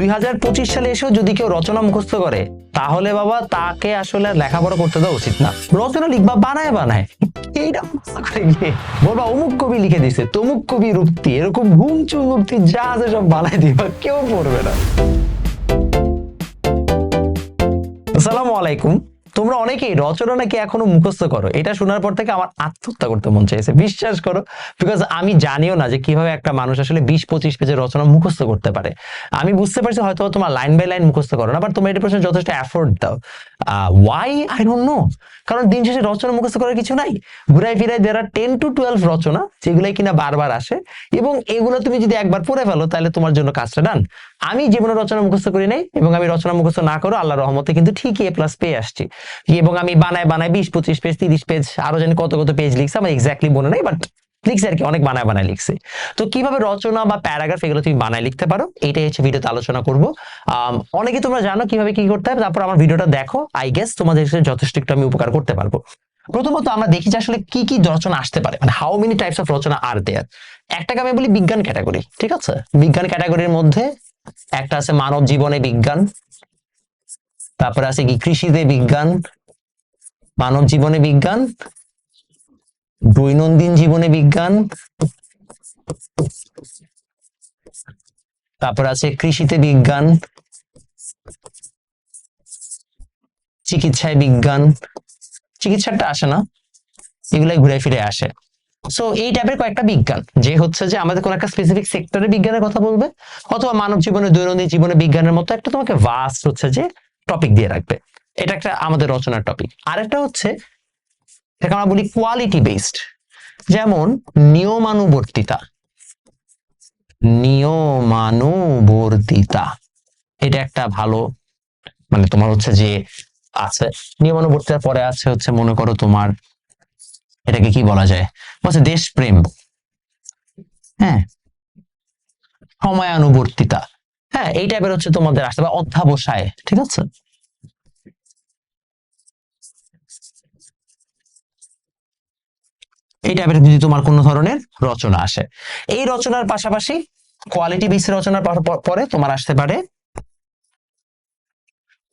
দুই হাজার পঁচিশ সালে এসেও যদি কেউ রচনা মুখস্থ করে, তাহলে বাবা তাকে আসলে লেখাপড়া করতে দেওয়া উচিত না। রচনা লিখবা বানায় বানায়। অমুক কবি লিখে দিছে, তমুক কবি রুক্তি এরকম ঘুমচু রূপতি যা আছে সব বানায় দিবা কেউ পড়বে না। আসসালামু আলাইকুম। তোমরা অনেকেই রচনা নাকি এখনও মুখস্থ করো? এটা শোনার পর থেকে আমার আত্মহত্যা করতে মন চাইছে, বিশ্বাস করো। বিকজ আমি জানিও না যে কীভাবে একটা মানুষ আসলে বিশ, পঁচিশ পেজের রচনা মুখস্থ করতে পারে। আমি বুঝতে পারছি হয়তো তোমার লাইন বাই লাইন মুখস্থ করো না বাট তোমরা এটা পেছনে যথেষ্ট এফোর্ট দাও। ওয়াই আই ডোন্ট নো কারণ দিন শেষে রচনা মুখস্থ করার কিছু নাই। ঘুরাই ফিরাই দেয়ার টেন টু টুয়েলভ রচনা, যেগুলাই কিনা বারবার আসে, এবং এগুলো তুমি যদি একবার পড়ে ফেলো, তাহলে তোমার জন্য কাজটা ডান আমি জীবনে রচনা মুখস্থ করি নাই, এবং আমি রচনা মুখস্থ না করো আল্লাহ রহমতে কিন্তু ঠিকই এ প্লাস পেয়ে আসছি। এবং আমি বানায় বানায় বিশ, পঁচিশ পেজ তিরিশ পেজ আরও জানি কত কত পেজ লিখছি, আমার এক্স্যাক্টলি মনে নাই বাট লিখছে আর কি, অনেক বানায় বানায় লিখছে। তো কীভাবে রচনা বা প্যারাগ্রাফ এগুলো তুমি বানায় লিখতে পারো, এটাই হচ্ছে ভিডিওতে আলোচনা করব। অনেকে তোমরা জানো কীভাবে কি করতে হবে, তারপর আমার ভিডিওটা দেখো আই গেস তোমাদের যথেষ্ট একটু আমি উপকার করতে পারব। প্রথমত আমরা দেখি যে আসলে কি কি রচনা আসতে পারে মানে হাউ মেনি টাইপস অফ রচনা আর দেয়ার একটাকে আমি বলি বিজ্ঞান ক্যাটাগরি ঠিক আছে? বিজ্ঞান ক্যাটাগরির মধ্যে একটা আছে মানব জীবনে বিজ্ঞান তারপরে আছে কি? কৃষিতে বিজ্ঞান, মানব জীবনে বিজ্ঞান, দৈনন্দিন জীবনে বিজ্ঞান, তারপর আছে কৃষিতে বিজ্ঞান, চিকিৎসায় বিজ্ঞান। চিকিৎসাটা আসে না, এগুলাই ঘুরে ফিরে আসে। সো এই টাইপের কয়েকটা বিজ্ঞান, যে হচ্ছে যে আমাদের কোন একটা স্পেসিফিক সেক্টরে বিজ্ঞানের কথা বলবে, অথবা মানব জীবনে, দৈনন্দিন জীবনে বিজ্ঞানের মতো একটা তোমাকে ভাস্ট হচ্ছে যে টপিক দিয়ে রাখবে। এটা একটা আমাদের রচনার টপিক আরেকটা হচ্ছে, এটাকে আমরা বলি কোয়ালিটি বেসড যেমন নিয়মানুবর্তিতা। নিয়মানুবর্তিতা। এটা একটা ভালো মানে তোমার হচ্ছে যে আছে। নিয়মানুবর্তিতার পরে আছে হচ্ছে, মনে করো তোমার, এটাকে কি বলা যায়? বলছে দেশপ্রেম। হ্যাঁ। সময়ানুবর্তিতা। হ্যাঁ এই টাইপের হচ্ছে তোমাদের আসতে পারে অধ্যাবসায়, ঠিক আছে? এই টাইপের যদি তোমার কোনো ধরনের রচনা আসে। এই রচনার পাশাপাশি কোয়ালিটি বেসড রচনার পরে তোমার আসতে পারে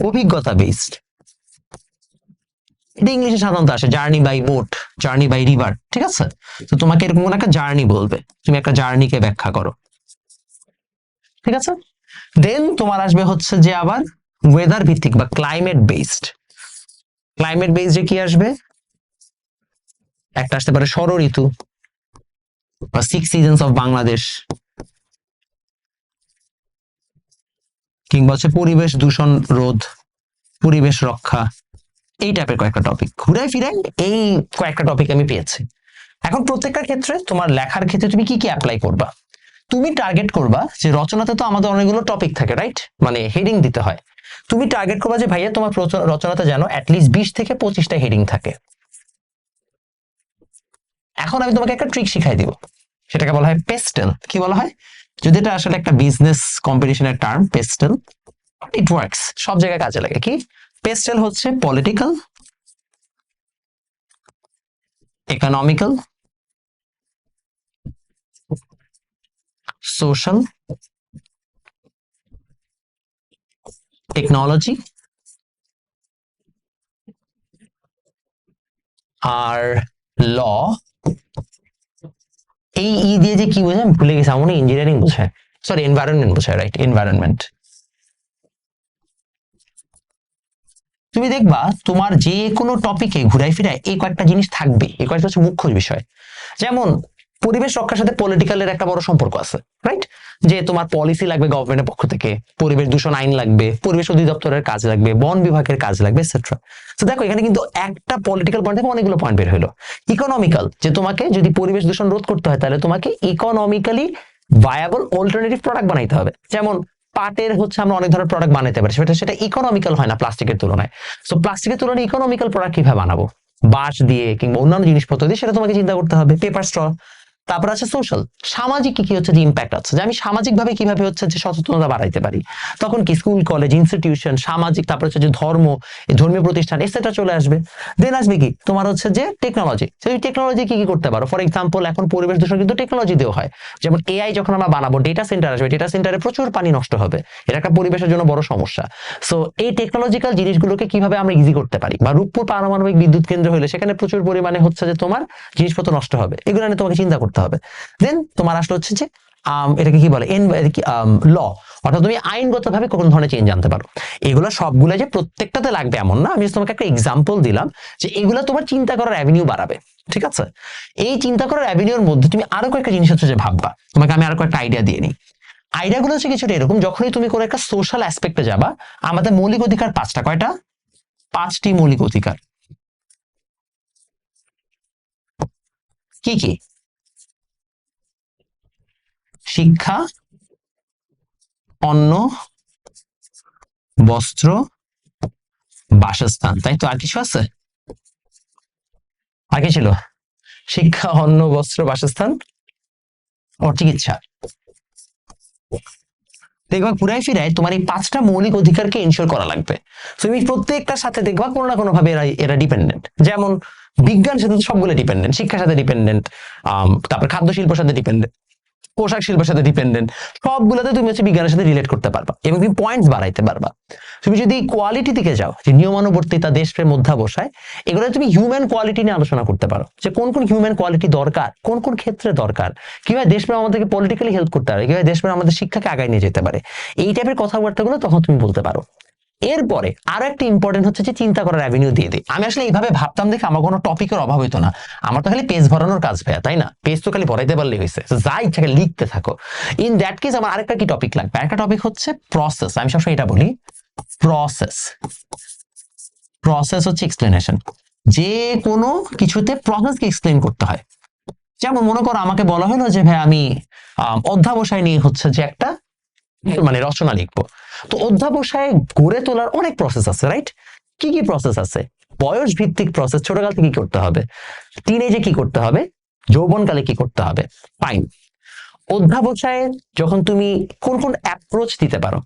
অভিজ্ঞতা বেসড এটা ইংলিশে সাধারণত আসে journey by boat journey by river ঠিক আছে? তো তোমাকে এরকম একটা জার্নি বলবে, তুমি একটা জার্নিকে ব্যাখ্যা করো, ঠিক আছে? দেন তোমার আসবে হচ্ছে যে আবার ওয়েদার ভিত্তিক বা ক্লাইমেট বেসড ক্লাইমেট বেসড কি আসবে? একটা আসতে পারে ষড় ঋতু বা সিক্স সিজনস অফ বাংলাদেশ কিংবা হচ্ছে পরিবেশ দূষণ রোধ, পরিবেশ রক্ষা, এই টাইপের কয়েকটা টপিক ঘুরাই ফিরাই এই কয়েকটা টপিক আমি পেয়েছি। এখন প্রত্যেকটা ক্ষেত্রে তোমার লেখার ক্ষেত্রে তুমি কি কি অ্যাপ্লাই করবা? তুমি টার্গেট করবা যে রচনাতে তো আমাদের অনেকগুলো টপিক থাকে রাইট মানে হেডিং দিতে হয়। তুমি টার্গেট করবা যে ভাইয়া তোমার রচনাতে যেন অ্যাটলিস্ট বিশ থেকে পঁচিশটা হেডিং থাকে। এখন আমি তোমাকে একটা ট্রিক শিখাই দিব। সেটাকে বলা হয় পেস্টেল কি বলা হয়? যদি এটা আসলে একটা বিজনেস কম্পিটিশনের টার্ম পেস্টেল ইট ওয়ার্কস সব জায়গায় কাজে লাগে। কি? পেস্টেল হচ্ছে পলিটিক্যাল ইকোনমিক্যাল সোশ্যাল টেকনোলজি আর ল এই ই দিয়ে যে কি বোঝায়? আমি ভুলে গেছি, আমার ইঞ্জিনিয়ারিং বোঝায়। সরি এনভায়রনমেন্ট বোঝায় রাইট এনভায়রনমেন্ট তুমি দেখবা, তোমার যে কোনো টপিকে ঘুরাই ফিরায় এই কয়েকটা জিনিস থাকবে। এই কয়েকটা হচ্ছে মুখ্য বিষয়। যেমন পরিবেশ রক্ষার সাথে পলিটিক্যালের একটা বড় সম্পর্ক আছে রাইট যে তোমার পলিসি লাগবে গভর্নমেন্টের পক্ষ থেকে, পরিবেশ দূষণ আইন লাগবে, পরিবেশ অধিদপ্তরের কাজ লাগবে, বন বিভাগের কাজ লাগবে এটসেট্রা তো দেখো, এখানে কিন্তু একটা পলিটিক্যাল পয়েন্ট থেকে অনেকগুলো পয়েন্ট বের হলো। ইকোনমিক্যাল যে তোমাকে যদি পরিবেশ দূষণ রোধ করতে হয়, তাহলে তোমাকে ইকোনমিক্যালি ভায়াবল অল্টারনেটিভ প্রোডাক্ট বানাইতে হবে। যেমন পাটের হচ্ছে আমরা অনেক ধরনের প্রোডাক্ট বানাইতে পারি, সেটা সেটা ইকোনমিক্যাল হয় না প্লাস্টিকের তুলনায়। সো প্লাস্টিকের তুলনায় ইকোনমিক্যাল প্রোডাক্ট কীভাবে বানাবো? বাঁশ দিয়ে কিংবা অন্যান্য জিনিসপত্র দিয়ে সেটা তোমাকে চিন্তা করতে হবে পেপার স্ট্র তারপর আছে সোশ্যাল সামাজিক কি হচ্ছে যে ইম্প্যাক্ট আছে? যে আমি সামাজিকভাবে কীভাবে হচ্ছে যে সচেতনতা বাড়াইতে পারি? তখন কি স্কুল কলেজ ইনস্টিটিউশন সামাজিক, তারপর হচ্ছে যে ধর্ম ধর্মীয় প্রতিষ্ঠান এসেটা চলে আসবে। দেন আসবে কি? তোমার হচ্ছে যে টেকনোলজি সেই টেকনোলজি কি কি করতে পারো? ফর এক্সাম্পল এখন পরিবেশ দূষণ কিন্তু টেকনোলজি দিয়েও হয়। যেমন এআই যখন আমরা বানাবো ডেটা সেন্টার আসবে ডেটা সেন্টারে প্রচুর পানি নষ্ট হবে। এটা একটা পরিবেশের জন্য বড় সমস্যা। সো এই টেকনোলজিক্যাল জিনিসগুলোকে কীভাবে আমরা ইজি করতে পারি? বা রূপপুর পারমাণবিক বিদ্যুৎ কেন্দ্র হলে সেখানে প্রচুর পরিমাণে হচ্ছে যে তোমার জিনিসপত্র নষ্ট হবে। এগুলো নিয়ে তোমাকে চিন্তা করতে হবে। দেন তোমার আসলে হচ্ছে যে এটাকে কি বলে? ল অর্থাৎ তুমি আইনগতভাবে কোন ধরনের চেঞ্জ আনতে পারো। এগুলো সবগুলো যে প্রত্যেকটাতে লাগবে এমন না। আমি তোমাকে একটা এক্সাম্পল দিলাম যে এগুলো তোমার চিন্তা করার অ্যাভিনিউ বাড়াবে। ঠিক আছে? এই চিন্তা করার অ্যাভিনিউর মধ্যে তুমি আরও কয়েকটা জিনিস হচ্ছে যে ভাববা। তোমাকে আমি আরও কয়েকটা আইডিয়া দিয়ে নিই। আইডিয়াগুলো হচ্ছে কিছুটা এরকম। যখনই তুমি কোনো একটা সোশ্যাল অ্যাসপেক্টে যাবা, আমাদের মৌলিক অধিকার পাঁচটা। কয়টা? পাঁচটি মৌলিক অধিকার। কি কি? শিক্ষা অন্ন বস্ত্র, বাসস্থান, তাই তো? আর কিছু আছে? কি ছিল? শিক্ষা অন্ন বস্ত্র, বাসস্থান ও চিকিৎসা। দেখবা পুরাই ফিরাই তোমার এই পাঁচটা মৌলিক অধিকারকে ইনশোর করা লাগবে। তুমি প্রত্যেকটার সাথে দেখবা কোনো না কোনো ভাবে এরা এরা ডিপেন্ডেন্ট যেমন বিজ্ঞান সাথে সবগুলো ডিপেন্ডেন্ট শিক্ষার সাথে ডিপেন্ডেন্ট তারপর খাদ্য শিল্পের সাথে ডিপেন্ডেন্ট পোশাক শিল্পের সাথে ডিপেন্ডেন্ট সবগুলোতে তুমি হচ্ছে বিজ্ঞানের সাথে রিলেট করতে পারবা এবং তুমি পয়েন্টস বাড়াইতে পারবা। তুমি যদি কোয়ালিটি দিকে যাও, যে নিয়মানুবর্তিতা দেশপ্রেম অধ্যাবসায় এগুলো তুমি হিউম্যান কোয়ালিটি নিয়ে আলোচনা করতে পারো। যে কোন কোন হিউম্যান কোয়ালিটি দরকার, কোন কোন ক্ষেত্রে দরকার, কীভাবে দেশপ্রেম আমাদেরকে পলিটিক্যালি হেল্প করতে পারে, কীভাবে দেশপ্রেম আমাদের শিক্ষাকে আগায় নিয়ে যেতে পারে, এই টাইপের কথাবার্তাগুলো তখন তুমি বলতে পারো। এরপরে আরও একটা ইম্পর্টেন্ট হচ্ছে যে চিন্তা করার অ্যাভিনিউ দিয়ে দিই। আমি আসলে এইভাবে ভাবতাম দেখে আমার কোনো টপিকের অভাব হইতো না। আমার তো খালি পেজ ভরানোর কাজ ভাইয়া তাই না? পেজ তো খালি ভরাইতে পারলেই হয়েছে যা ইচ্ছাকে লিখতে থাকো। ইন দ্যাট কেস আমার আরেকটা কি টপিক লাগবে? আরেকটা টপিক হচ্ছে প্রসেস আমি সবসময় এটা বলি প্রসেস প্রসেস হচ্ছে এক্সপ্লেনেশন যে কোনো কিছুতে প্রসেসকে এক্সপ্লেন করতে হয়। যেমন মনে করো আমাকে বলা হলো যে ভাই আম, অধ্যাবসায় নিয়ে হচ্ছে যে একটা মানে রচনা লিখব। তো অধ্যাবসায় গড়ে তোলার অনেক প্রসেস আছে রাইট কি কি প্রসেস আছে? বয়স ভিত্তিক প্রসেস ছোটকাল থেকে কি করতে হবে? টিনেজে কি করতে হবে? যৌবনকালে কি করতে হবে? ফাইন অধ্যাবসায়ে যখন তুমি কোন কোন অ্যাপ্রোচ দিতে পারো,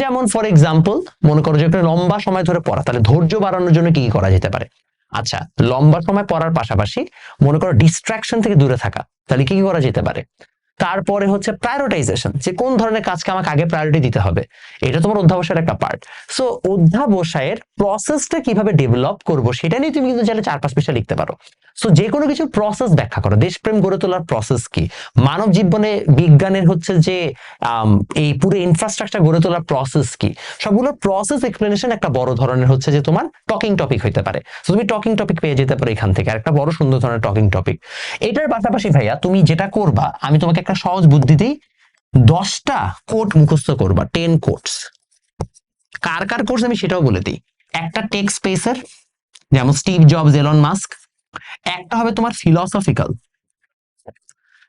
যেমন ফর এক্সাম্পল মনে করো যে একটা লম্বা সময় ধরে পড়া, তাহলে ধৈর্য বাড়ানোর জন্য কি কি করা যেতে পারে? আচ্ছা লম্বা সময় পড়ার পাশাপাশি মনে করো ডিস্ট্রাকশন থেকে দূরে থাকা, তাহলে কি কি করা যেতে পারে? তারপরে হচ্ছে প্রায়োরিটাইজেশন যে কোন ধরনের কাজকে আমাকে আগে প্রায়োরিটি দিতে হবে, এটা তোমার অধ্যাবসায়ের একটা পার্ট সো অধ্যাবসায়ের প্রসেসটা কীভাবে ডেভেলপ করব, সেটা নিয়ে তুমি কিন্তু চাইলে চার পাঁচ পৃষ্ঠা লিখতে পারো। সো যে কোনো কিছুর প্রসেস ব্যাখ্যা করো। দেশপ্রেম গড়ে তোলার প্রসেস কি? মানব জীবনে বিজ্ঞানের হচ্ছে যে এই পুরো ইনফ্রাস্ট্রাকচার গড়ে তোলার প্রসেস কি? সবগুলো প্রসেস এক্সপ্লেনেশন একটা বড় ধরনের হচ্ছে যে তোমার টকিং টপিক হইতে পারে। So, তুমি টকিং টপিক পেয়ে যেতে পারো এখান থেকে। আর একটা বড় সুন্দর ধরনের টকিং টপিক এটার পাশাপাশি ভাইয়া, তুমি যেটা করবা, আমি তোমাকে একটা সহজ বুদ্ধিতেই দশটা কোর্ট মুখস্থ করবা টেন কোটস কার কার কোর্স আমি সেটাও বলে দিই। একটা টেক স্পেসের যেমন স্টিভ জব জেলন মাস্ক একটা হবে তোমার ফিলসফিক্যাল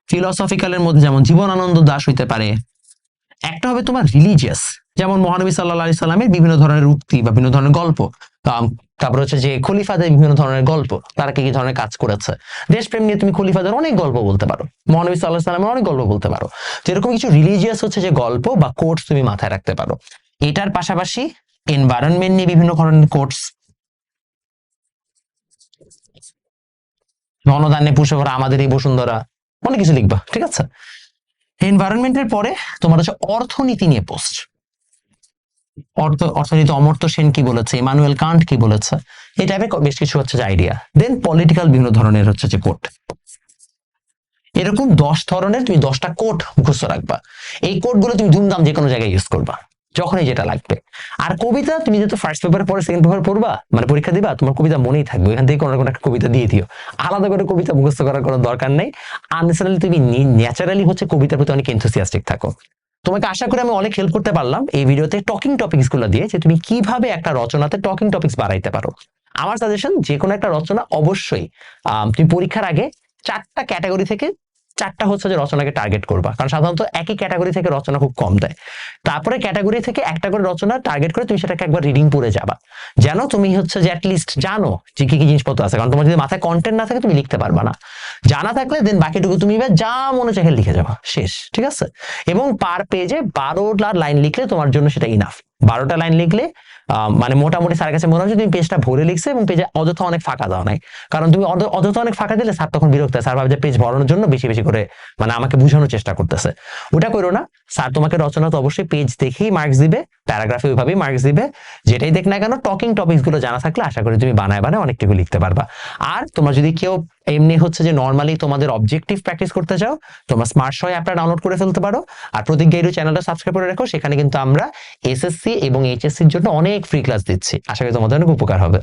ফিলসফিক্যালের মধ্যে যেমন জীবনানন্দ দাস হইতে পারে একটা হবে তোমার রিলিজিয়াস যেমন মহানবী সাল্লাহ আলি সাল্লামের বিভিন্ন ধরনের উক্তি বা বিভিন্ন ধরনের গল্প তারপর হচ্ছে যে খলিফাদের বিভিন্ন ধরনের গল্প, তারা কি কি ধরনের কাজ করেছে। দেশপ্রেম নিয়ে তুমি খলিফাদের অনেক গল্প বলতে পারো, মহানবী সাল্লাহ সাল্লামের অনেক গল্প বলতে পারো। যেরকম কিছু রিলিজিয়াস হচ্ছে যে গল্প বা কোর্স তুমি মাথায় রাখতে পারো। এটার পাশাপাশি এনভায়রনমেন্ট নিয়ে বিভিন্ন ধরনের কোর্স গণদান্যে পুষে আমাদের এই বসুন্ধরা, অনেক কিছু লিখবা, ঠিক আছে? এনভায়রনমেন্টের পরে তোমার হচ্ছে অর্থনীতি নিয়ে পোস্ট অর্থ, অর্থনীতি অমর্ত্য সেন কি বলেছে? ইমানুয়েল কান্ট কি বলেছে? এই টাইপের বেশ কিছু হচ্ছে যে আইডিয়া দেন পলিটিক্যাল বিভিন্ন ধরনের হচ্ছে যে কোট এরকম দশ ধরনের তুমি দশটা কোট মুখস্থ রাখবা। এই কোটগুলো তুমি ধুমধাম যে কোনো জায়গায় ইউজ করবা। যখনই যেটা লাগবে। আর কবিতা, তুমি যেহেতু ফার্স্ট পেপারে পরে সেকেন্ড পেপার পড়বা মানে পরীক্ষা দিবা, তোমার কবিতা মনেই থাকবে। এখান থেকে কোনো কোনো একটা কবিতা দিয়ে দিও। আলাদা করে কবিতা মুখস্থ করার কোনো দরকার নেই। আননেসারালি তুমি ন্যাচারালি হচ্ছে কবিতার প্রতি অনেক এনথুসিয়াস্টিক থাকো। তোমাকে আশা করি আমি অনেক হেল্প করতে পারলাম এই ভিডিওতে টকিং টপিকসগুলো দিয়ে, যে তুমি কীভাবে একটা রচনাতে টকিং টপিকস বাড়াইতে পারো। আমার সাজেশন যে কোনো একটা রচনা অবশ্যই তুমি পরীক্ষার আগে চারটা ক্যাটাগরি থেকে চারটা হচ্ছে যে রচনাকে টার্গেট করবা। কারণ সাধারণত একই ক্যাটাগরি থেকে রচনা খুব কম দেয়। তারপরে ক্যাটাগরি থেকে একটা করে রচনা টার্গেট করে তুমি সেটাকে একবার রিডিং পড়ে যাবা। যেন তুমি হচ্ছে যে অ্যাটলিস্ট জানো যে কি কি জিনিসপত্র আছে। কারণ তোমার যদি মাথায় কন্টেন্ট না থাকে, তুমি লিখতে পারবা না। জানা থাকলে দেন বাকিটুকু তুমি এবার যা মনে চাহে লিখে যাবা। শেষ, ঠিক আছে? এবং পার পেজে বারোটা লাইন লিখলে তোমার জন্য সেটা ইনাফ বারোটা লাইন লিখলে মানে মোটামুটি স্যার কাছে মনে হচ্ছে তুমি পেজটা ভরে লিখছে এবং পেজে অযথা অনেক ফাঁকা দাও নাই। কারণ তুমি অয- অযথা অনেক ফাঁকা দিলে স্যার তখন বিরক্ত স্যার ভাবে যে পেজ ভরানোর জন্য বেশি বেশি করে মানে আমাকে বুঝানোর চেষ্টা করতেছে। ওটা করো না। স্যার তোমাকে রচনা তো অবশ্যই পেজ দেখেই মার্কস দিবে। প্যারাগ্রাফে ওইভাবেই মার্কস দিবে। যেটাই দেখ না কেন টকিং টপিকসগুলো জানা থাকলে আশা করি তুমি বানায় বানায় অনেকটুকু লিখতে পারবা। আর তোমরা যদি কেউ এমনি হচ্ছে যে নর্মালি তোমাদের অবজেক্টিভ প্র্যাকটিস করতে চাও, তোমরা স্মার্ট শয় অ্যাপটা ডাউনলোড করে ফেলতে পারো। আর প্রতিজ্ঞা ইউটিউব চ্যানেলটা সাবস্ক্রাইব করে রাখো, সেখানে কিন্তু আমরা এসএসসি এবং এইচএসসির জন্য অনেক ফ্রি ক্লাস দিচ্ছি। আশা করি তোমাদের অনেক উপকার হবে।